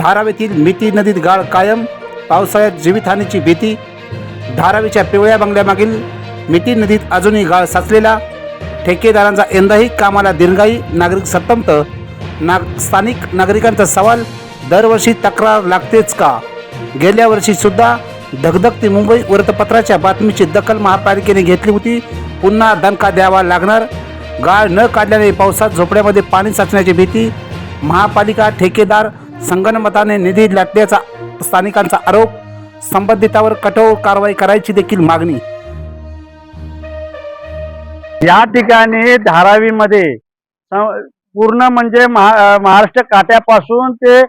धारावीतील मिती नदीत गाळ कायम पावसाळ्यात जीवितहानीची भीती धारावीच्या पिवळ्या बंगल्यामागील मिती नदीत अजूनही गाळ साचलेला ठेकेदारांचा यंदाही कामाला दिरंगाई नागरिक संतप्त नाग स्थानिक नागरिकांचा सवाल दरवर्षी तक्रार लागतेच का? गेल्या वर्षीसुद्धा धगधगती मुंबई वृत्तपत्राच्या बातमीची दखल महापालिकेने घेतली होती पुन्हा दणका द्यावा लागणार गाळ न काढल्याने पावसात झोपड्यामध्ये पाणी साचण्याची भीती महापालिका ठेकेदार संगणमताने निधी लाटल्याचा स्थानिकांचा आरोप संबंधितावर कठोर कारवाई करायची देखील मागणी. या ठिकाणी धारावीमध्ये पूर्ण म्हणजे महा महाराष्ट्र काट्यापासून ते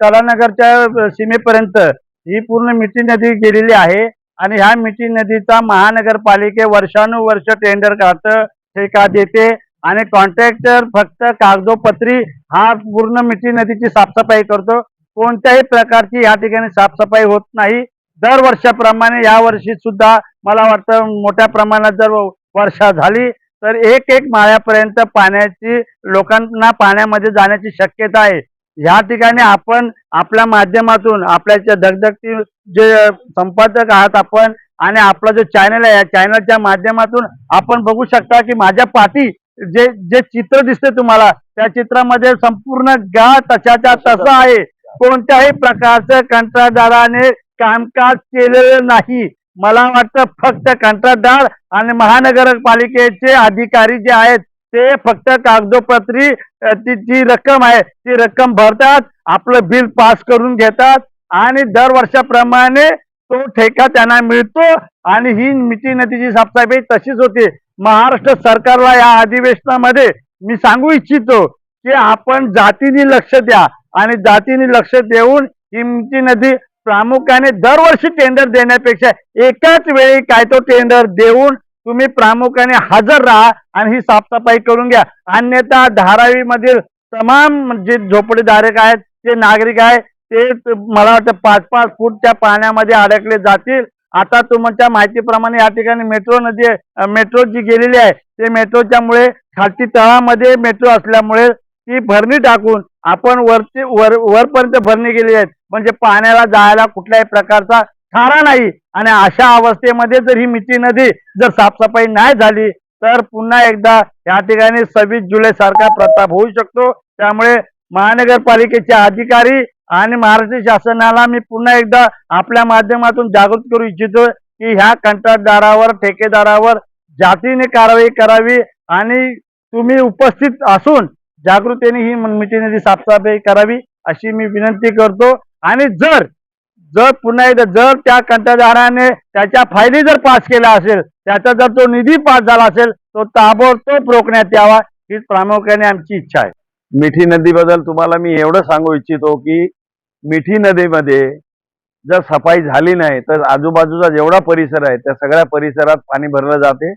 कलानगरच्या सीमेपर्यंत ही पूर्ण मिठी नदी गेलेली आहे आणि ह्या मिठी नदीचा महानगरपालिके वर्षानुवर्ष टेंडर काढतं ठेका देते. आणि कॉन्ट्रॅक्टर फक्त कागदोपत्री हा पूर्ण मिठी नदीची साफसफाई करतो. कोणत्याही प्रकारची या ठिकाणी साफसफाई होत नाही. दर वर्षाप्रमाणे या वर्षी सुद्धा मला वाटतं मोठ्या प्रमाणात जर वर्षा झाली तर एक एक माळ्यापर्यंत पाण्याची लोकांना पाण्यामध्ये जाण्याची शक्यता आहे. या ठिकाणी आपण आपल्या माध्यमातून आपल्याच्या धगधगती जे संपादक आहात आपण आणि आपला जो चॅनल आहे या चॅनलच्या माध्यमातून आपण बघू शकता की माझ्या पाठी जे जे चित्र दिसते तुम्हाला त्या चित्रामध्ये संपूर्ण गाळ तशाच्या तसा आहे. कोणत्याही प्रकारचं कंत्राटदाराने कामकाज केलेलं नाही. मला वाटतं फक्त कंत्राटदार आणि महानगरपालिकेचे अधिकारी जे आहेत ते फक्त कागदोपत्री ती जी रक्कम आहे ती रक्कम भरतात आपलं बिल पास करून घेतात आणि दर वर्षाप्रमाणे तो ठेका त्यांना मिळतो आणि ही मिठी नदीची साफसफाई तशीच होते. महाराष्ट्र सरकारला या अधिवेशनामध्ये मी सांगू इच्छितो की आपण जातीने लक्ष द्या आणि जातीने लक्ष देऊन हिमती नदी प्रामुख्याने दरवर्षी टेंडर देण्यापेक्षा एकाच वेळी काय तो टेंडर देऊन तुम्ही प्रामुख्याने हजर राहा आणि ही साफसफाई करून घ्या. अन्यथा धारावी मधील तमाम जे झोपडीधारक आहेत जे नागरिक आहेत ते मला वाटतं पाच पाच फूट त्या पाण्यामध्ये अडकले जातील. आता तुमच्या माहितीप्रमाणे या ठिकाणी मेट्रो नदी मेट्रो जी गेलेली आहे ते मेट्रोच्या मुळे खालती तळामध्ये मेट्रो असल्यामुळे ती भरणी टाकून आपण वरती वर वरपर्यंत भरणी गेली आहेत म्हणजे पाण्याला जायला कुठल्याही प्रकारचा थारा नाही. आणि अशा अवस्थेमध्ये जर ही मिठी नदी जर साफसफाई नाही झाली तर पुन्हा एकदा या ठिकाणी सव्वीस जुलै सारखा प्रताप होऊ शकतो. त्यामुळे महानगरपालिकेचे अधिकारी आणि महाराष्ट्र शासनाला मी पुन्हा एकदा आपल्या माध्यमातून जागृत करू इच्छितो की ह्या कंत्राटदारावर ठेकेदारावर जातीने कारवाई करावी आणि तुम्ही उपस्थित असून जागृतीने ही मिठी नदी साफसफाई करावी अशी मी विनंती करतो. आणि जर जर पुन्हा एकदा जर त्या कंत्राटदाराने त्याच्या फायली जर पास केला असेल त्याचा जर तो निधी पास झाला असेल तो ताबडतोब रोखण्यात यावा हीच प्रामुख्याने आमची इच्छा आहे. मिठी नदीबद्दल तुम्हाला मी एवढं सांगू इच्छितो की मिठी नदीमध्ये जर सफाई झाली नाही तर आजूबाजूचा जेवढा परिसर आहे त्या सगळ्या परिसरात पाणी भरलं जाते.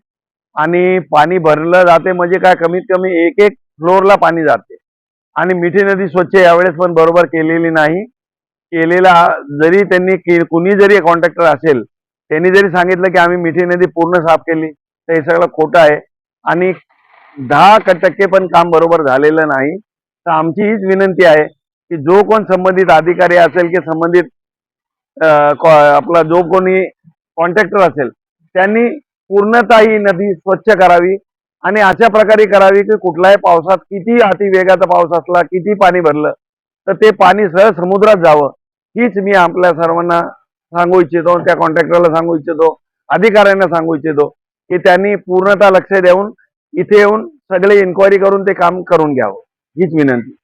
आणि पाणी भरलं जाते म्हणजे काय? कमीत कमी एक एक फ्लोअरला पाणी जाते. आणि मिठी नदी स्वच्छ यावेळेस पण बरोबर केलेली नाही. केलेला जरी त्यांनी के- कुणी जरी कॉन्ट्रॅक्टर असेल त्यांनी जरी सांगितलं की आम्ही मिठी नदी पूर्ण साफ केली तर हे सगळं खोटं आहे. आणि दहा टक्के पण काम बरोबर झालेलं नाही. तर आमची हीच विनंती आहे की जो कोण संबंधित अधिकारी असेल की संबंधित आपला जो कोणी कॉन्ट्रॅक्टर असेल त्यांनी पूर्णतः ही नदी स्वच्छ करावी आणि अशा प्रकारे करावी की कुठल्याही पावसात किती अति वेगाचा पाऊस असला किती पाणी भरलं तर ते पाणी सहज समुद्रात जावं. हीच मी आपल्या सर्वांना सांगू इच्छितो त्या कॉन्ट्रॅक्टरला सांगू इच्छितो अधिकाऱ्यांना सांगू इच्छितो की त्यांनी पूर्णतः लक्ष देऊन इथे येऊन सगळे इन्क्वायरी करून ते काम करून घ्यावं. हीच विनंती.